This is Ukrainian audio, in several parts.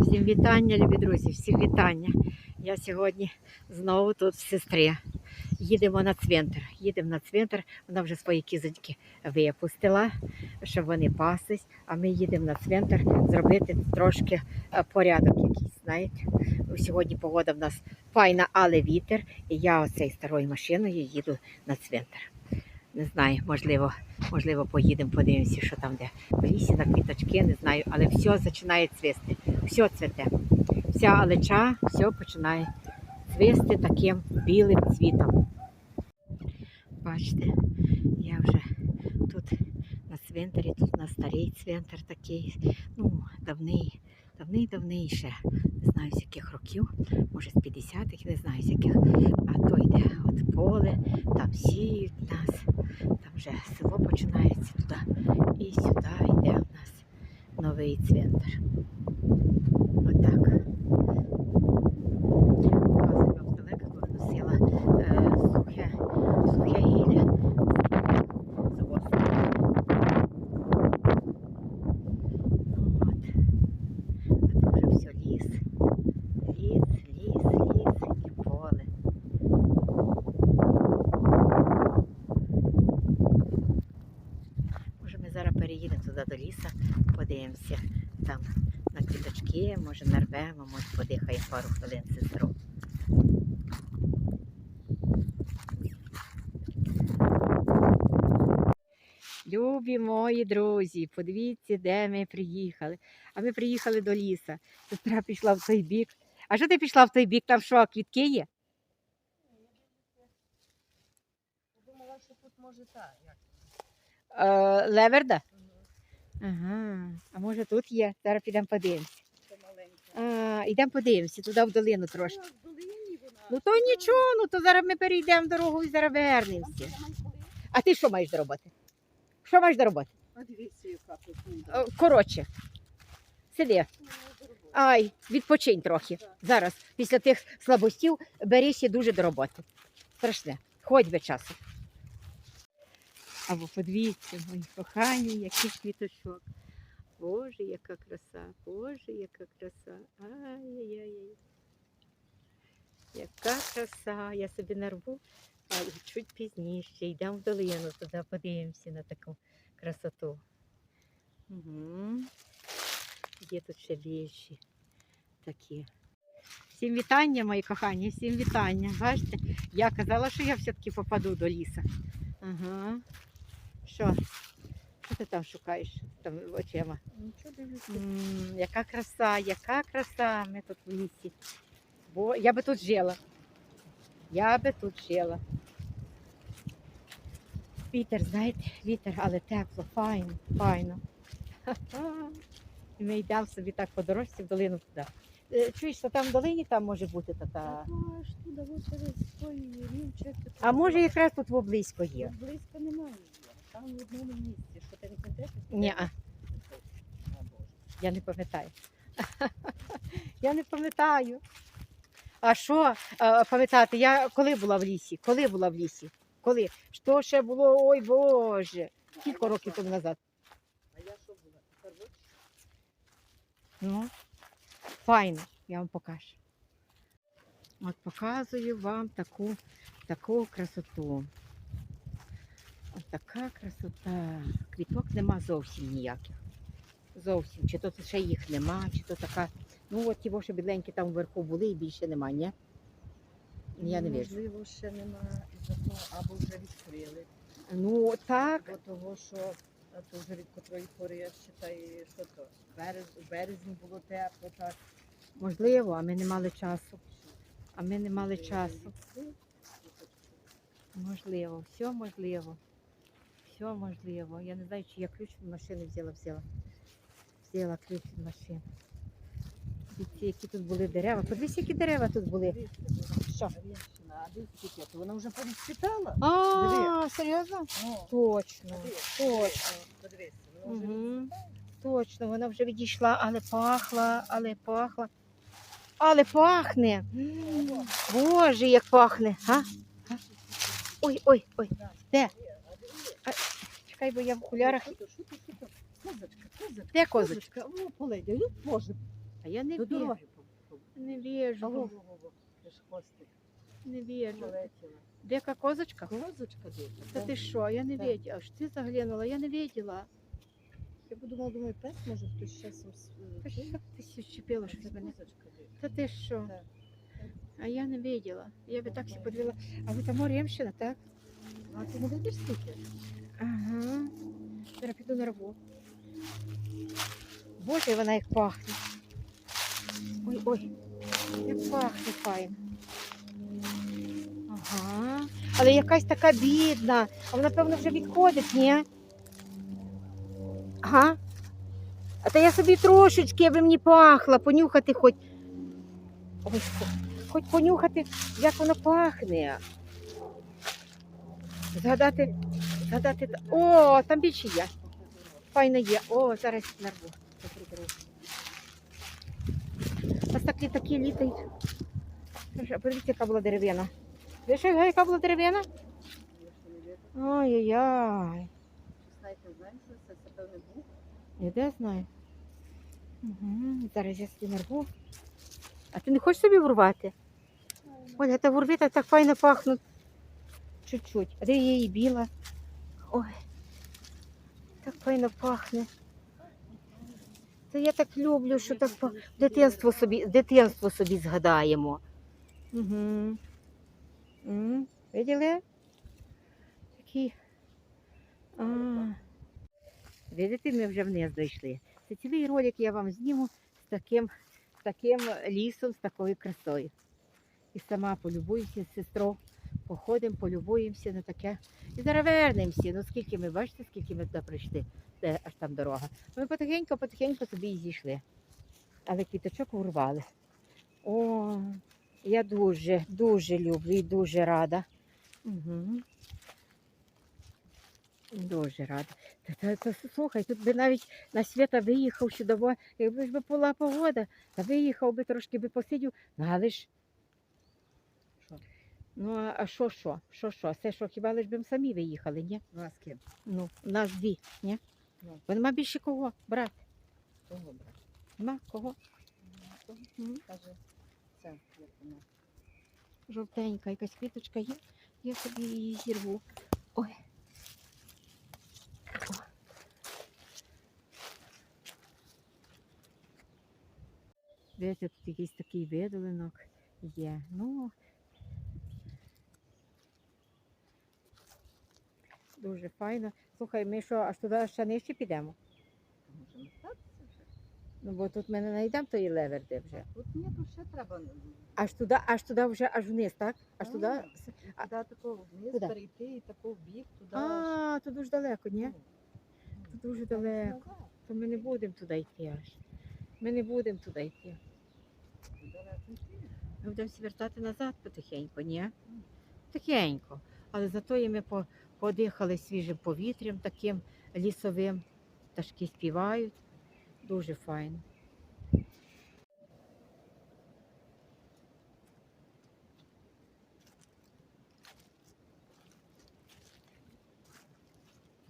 Всім вітання, любі друзі, всім вітання. Я сьогодні знову тут в сестри. Їдемо на цвинтар. Їдемо на цвинтар. Вона вже свої кізоньки випустила, щоб вони паслись. А ми їдемо на цвинтар зробити трошки е, порядок якийсь. Знаєте, сьогодні погода в нас файна, але вітер. І я оцею старою машиною їду на цвинтар. Не знаю, можливо, можливо, поїдемо, подивимося, що там де в лісі на квіточки, не знаю, але все починає цвісти, все цвіте. Вся алеча, все починає цвісти таким білим цвітом. Бачите, я вже тут на цвинтарі, тут на старий цвинтар такий, ну, давний, давний, давний ще, знаю з яких років, може з 50-х, не знаю з яких. А то йде от поле, там сіють нас, там вже село починається туди. І сюди йде у нас новий цвинтар. Отак. Показую вам здалека, коли носила е, сухе, сухе гілля з осені. Ну, от. А тут вже все ліс. Ліс, ліс, ліс і поле. Може, ми зараз переїдемо туди до лісу, подивимося там на квіточки, може подихаємо пару хвилин сестру. Любі мої друзі, подивіться, де ми приїхали. А ми приїхали до ліса. Сестра пішла в той бік. А що ти пішла в той бік? Там що, квітки є? Я Думала, що тут може так. Як? Е, леверда? Ага. А може тут є? Зараз підемо подивимося. Йдемо подивимося, туди в долину трошки. Ну, то нічого, ну то зараз ми перейдемо дорогу і зараз вернемося. А ти що маєш до роботи? Що маєш до роботи? Коротше, сиди. Ай, відпочинь трохи. Зараз, після тих слабостів, берися дуже до роботи. Страшне. Ходь би часу. Або подивіться, мої кохані, який квіточок. Боже, яка краса, Боже, яка краса. Ай-яй-яй. Яка краса. Я собі нарву, а чуть пізніше. Йдемо в долину, туди подивимося на таку красоту. Угу. Є тут ще більші такі. Всім вітання, мої кохані, всім вітання. Бачите, я казала, що я все-таки попаду до лісу. Ага. Що? Що ти там шукаєш там очима? Нічого дивлюся. Яка краса, яка краса. Ми тут в лісі. Бо я би тут жила. Я би тут жила. Вітер, знаєте, вітер, але тепло, файно, файно. І ми йдемо собі так по дорожці в долину туди. Е, Чуєш, що там в долині там може бути рівчик. А може якраз тут близько є. Близько немає. Там в одному місці. Що ти не пам'ятаєш? Ні, а я не пам'ятаю. Я не пам'ятаю. А що е, пам'ятати? Я коли була в лісі? Коли була в лісі? Коли? Що ще було? Ой Боже. Кілька років тому назад. А я що була? Ну, файно, я вам покажу. От показую вам таку, таку красоту. Така красота. Квіток нема зовсім ніяких. Зовсім. Чи то ще їх нема, чи то така. Ну от ті ваші бідленькі там вверху були і більше нема, ні? Я не вижу. Можливо, ще із-за того, або вже відкрили. Ну так. Бо того, що то вже від котрої пори я читаю, що то берез, у березні було тепло, так. Можливо, а ми не мали часу. А ми не мали часу. Можливо, все можливо. Все можливо. Я не знаю, чи я ключ від машини взяла, взяла. Взяла ключ від машини. Дивіться, які тут були дерева. Подивись, які дерева тут були. Що? Вона вже повідцвітала. А, серйозно? Точно, точно. подивись, вона вже. Точно, вона вже відійшла, але пахла, але пахла. Але пахне. Боже, як пахне. А? Ой, ой, ой. Де? Чекай, бо я в окулярах. Козочка, козочка. Де козочка? О, поледя, ну, може. А я не До вірю. дороги. Не ти ж хвостик Не полетіла. Дика козочка? Козочка дика. Та ти що, я не Так. виділа. Аж ти заглянула, я не виділа. Я подумала, думаю, пес, може хтось часом Та що ти сі вчепила щось мене? Козочка. Та ти що? Так. А я не виділа. Я би так всі подивила. А ви там Ремщина, так? А ти не видиш скільки? Ага. Зараз піду на роботу. Боже, вона як пахне. Ой, ой, як пахне файно. Ага. Але якась така бідна. А вона, певно, вже відходить, ні? Ага. А та я собі трошечки, аби мені пахла, понюхати хоч. Ой, хоч, хоч понюхати, як воно пахне. Згадати, згадати. О, там більше є. Файно є. О, зараз нарву. Ось такі такі літають. Слушай, а Подивіться, яка була дерев'яна. Ви яка була дерев'яна? Ой-ой-ой. Я де знаю. Угу. Зараз я собі нарву. А ти не хочеш собі врвати? Оля, та вурви так, так файно пахнуть. Чуть-чуть. А де її біла? Ой. Так файно пахне. Та я так люблю, що так па- дитинство собі, дитинство собі згадаємо. Угу. Угу. Виділи? Такі. А. Видите, ми вже вниз дійшли. Це цілий ролик я вам зніму з таким, таким лісом, з такою красою. І сама полюбуюся з сестрою. Походимо, полюбуємося на таке. І зараз вернемося. Ну скільки ми бачите, скільки ми туди прийшли, де аж там дорога. Ми потихеньку, потихеньку собі і зійшли. Але квіточок урвали. О, я дуже, дуже люблю і дуже рада. Угу. Дуже рада. Та, та, та, слухай, тут би навіть на свята виїхав сюди, якби ж була погода, та виїхав би трошки би посидів, ну але ж. Ну, а- що, що? Що, що? Це що, хіба лиш би ми самі виїхали, ні? Ну, а з ким? Ну, нас дві, ні? Ну. Бо нема більше кого брати. Того брат. Нема кого. Каже, це, як вона. Жовтенька якась квіточка є, я собі її зірву. Ой. О. Дивіться, тут якийсь такий видолинок є. Ну, дуже файно. Слухай, ми що, аж туди ще нижче підемо? Може, не так це вже? Ну, бо тут ми не знайдемо тої леверди вже. Тут ні, то ще треба. Аж туди, аж туди вже аж вниз, так? Аж туди. А туди такого вниз Куди? перейти і тако в бік, туди. аж. А, то дуже далеко, ні? Тут дуже далеко. назад. То ми не будемо туди йти аж. Ми не будемо туди йти. Далеко йти. Ми будемо вертати назад потихеньку, ні? Тихенько. Але зато і ми по- подихали свіжим повітрям таким лісовим. Пташки співають. Дуже файно.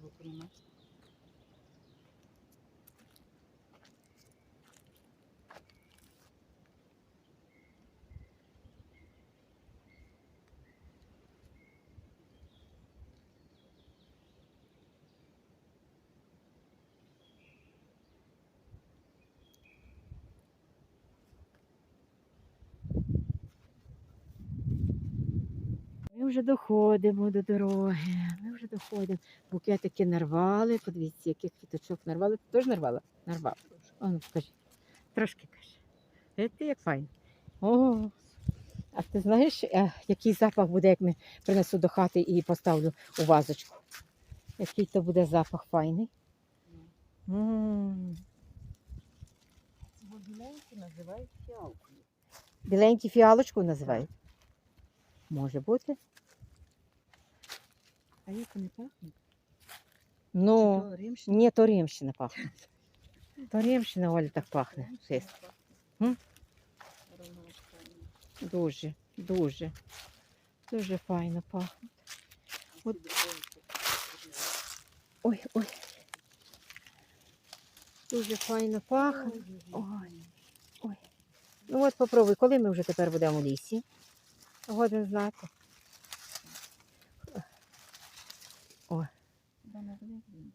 Звуку вже доходимо до дороги. Ми вже доходимо. Букетики нарвали. Подивіться, яких квіточок нарвали. Ти теж нарвала? Нарвав. О, ну покажи. Трошки каже. Видите, як файно. О, а ти знаєш, е, який запах буде, як ми принесу до хати і поставлю у вазочку? Який то буде запах файний. М. Біленькі називають фіалкою. Біленький фіалочку називають. Може бути. А як вони пахнуть? Ну, Чи то римщина? ні, то римщина пахне. То римщина, Оля, так пахне. Римщина М? Аромат файний. Дуже, дуже, дуже файно пахне. От. Ой, ой. Дуже файно пахне. Ой, Ой, Ну От попробуй, коли ми вже тепер будемо в лісі. Годен знати. На Великдень.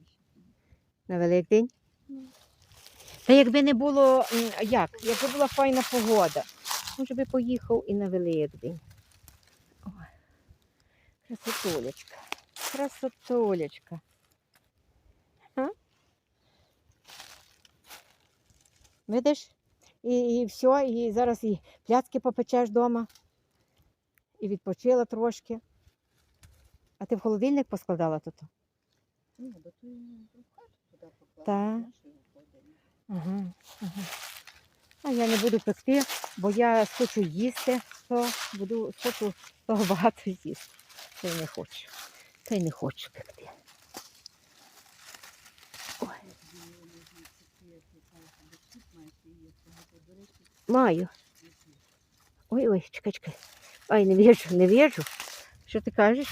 На Великдень. Ну. Та якби не було, як? Якби була файна погода, може би поїхав і на Великдень. Ой, красотулечка. Красотулечка. А? Видиш? І, і все, і зараз і пляцки попечеш вдома. І відпочила трошки. А ти в холодильник поскладала тут? Ні, бо в хату туди поклала. Ага, ага. А я не буду пекти, бо я хочу їсти, то буду хочу того багато їсти. Та й не хочу. Та й не хочу пекти. Ой, маю. Ой, ой, чекай, чекай. Ай, не віжу, не віжу. Що ти кажеш?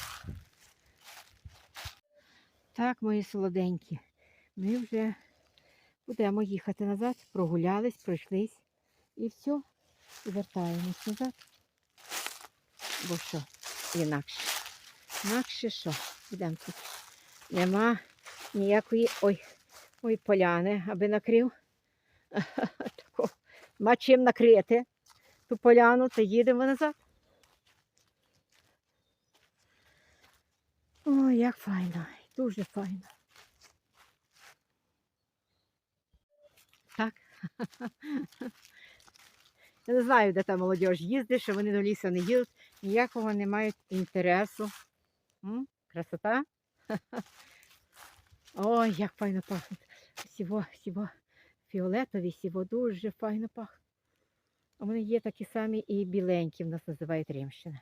Так, мої солоденькі, ми вже будемо їхати назад, прогулялись, пройшлись і все, і вертаємось назад. Бо що, інакше. Інакше що? Йдемо тут. Нема ніякої ой, ой, поляни, аби накрив. Ма чим накрити ту поляну та їдемо назад. Ой, як файно, дуже файно. Так. Я не знаю, де та молодь їздить, що вони до лісу не їдуть, ніякого не мають інтересу. М? Красота. Ой, як файно пахне. Сіво, сіво фіолетові, сіво дуже файно пахне. А вони є такі самі і біленькі, в нас називають римщина.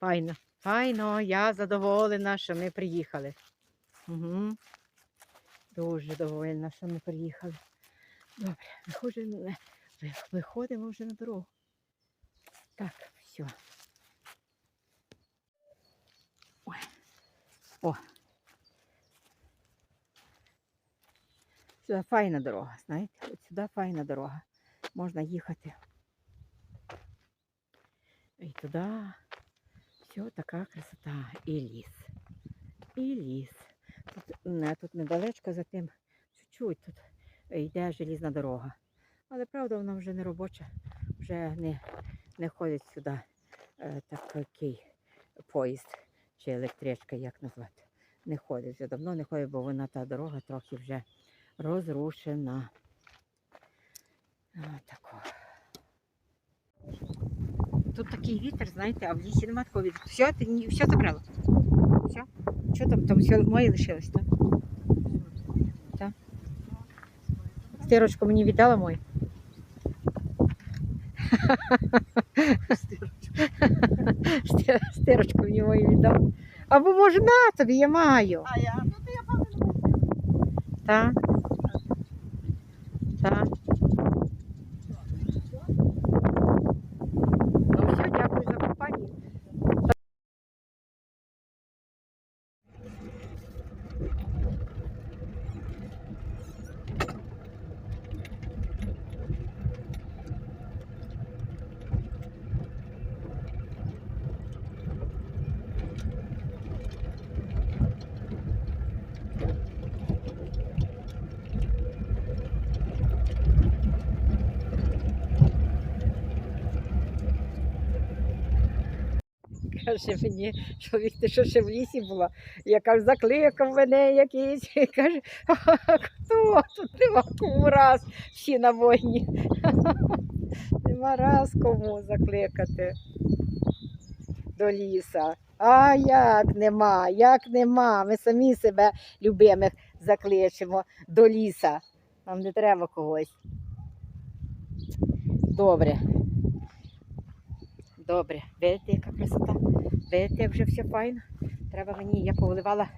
Файно, файно, я задоволена, що ми приїхали. Угу. Дуже довольна, що ми приїхали. Добре, виходимо, виходимо вже на дорогу. Так, все. Ой. О. Сюди файна дорога, знаєте, от сюди файна дорога. Можна їхати. І туди. Все, така красота. І ліс. І ліс. Тут, тут недалечко за тим, чуть-чуть тут йде желізна дорога. Але правда, вона вже не робоча, вже не, не ходить сюди е, такий поїзд чи електричка, як назвати. Не ходить вже давно не ходить, бо вона та дорога трохи вже розрушена. А, тако. Тут такий вітер, знаєте, а в лісі немає такого вітру. Все, ти ні- все забрала? Все? Що там? Там все моє лишилось, так? Так. Стирочку мені віддала мою? Стир- Стирочку мені мою віддала. Або може на тобі, я маю. А я, ну то я пам'ятаю. Так. Так. Ну все, дякую за компанію. Каже мені, чоловік, ти що ще в лісі була? Я кажу, закликав мене якийсь. І каже, хто? Тут нема кому раз, всі на війні. Нема раз кому закликати до ліса. А як нема, як нема. Ми самі себе любимих закличемо до ліса. Нам не треба когось. Добре. Добре, видите, яка красота. Видите, як вже все файно. Треба мені, я повливала,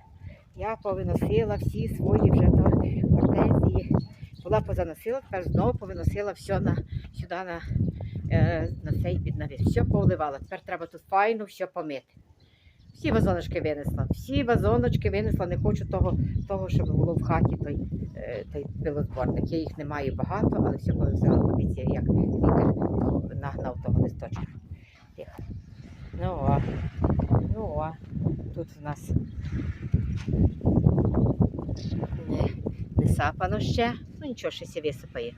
я повиносила всі свої вже то гортензії. Була позаносила, тепер знову повиносила все на, сюди на, е, на цей піднавіс. Все повливала. Тепер треба тут файно все помити. Всі вазоночки винесла. Всі вазоночки винесла. Не хочу того, того щоб було в хаті той, е, той пилозборник. Я їх не маю багато, але все взяла дивіться, як вітер нагнав того листочка. Тихо. Ну ну тут у нас не, не сапано ще. Ну нічого, ще ся висипає.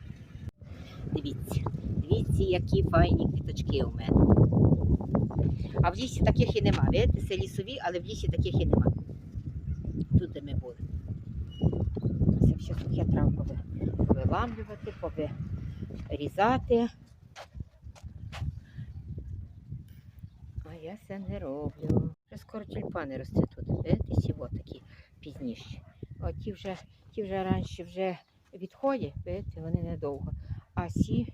Дивіться, дивіться, які файні квіточки у мене. А в лісі таких і нема. Видите, це лісові, але в лісі таких і нема. Тут, де ми були. Це все сухе треба повиламлювати, повирізати. Я це не роблю. Вже скоро тюльпани росте тут. Видите, ці от такі пізніші. А ті вже, ті вже раніше вже відходять, видите, вони недовго. А ці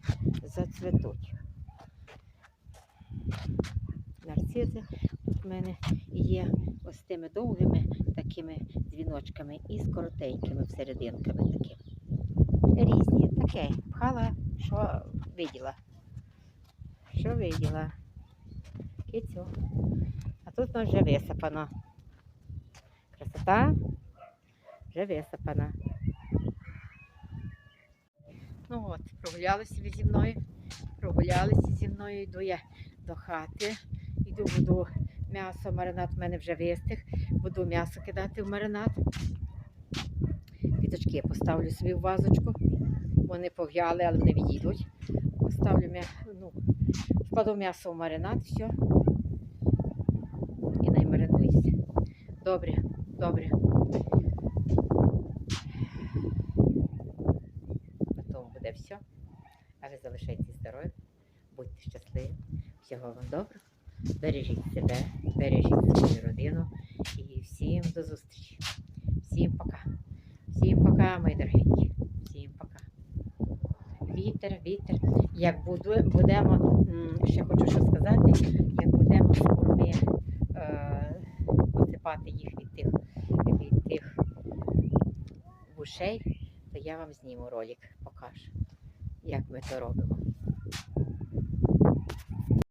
зацветуть. Нарцизи тут в мене є ось тими довгими такими дзвіночками і з коротенькими всерединками такими. Різні. Таке. Пхала, що виділа. Що виділа. Кицю. А тут воно вже висипано. Красота вже висипана. Ну от, прогулялися ви зі мною. Прогулялися зі мною, йду я до хати. Йду буду м'ясо, маринад в мене вже вистиг. Буду м'ясо кидати в маринад. Квіточки я поставлю собі в вазочку. Вони пов'яли, але вони відійдуть. Поставлю ну, вкладу м'ясо в маринад, все. І наймаринуюся. Добре, добре. Тому буде все. А ви залишайтесь здорові, будьте щасливі. Всього вам доброго. Бережіть себе, бережіть свою родину і всім до зустрічі. Всім пока. Всім пока, мої дорогенькі. Всім пока. Вітер, вітер. Як будемо, ще хочу що сказати, як будемо з посипати їх від тих, від тих вушей, то я вам зніму ролик, покажу, як ми то робимо.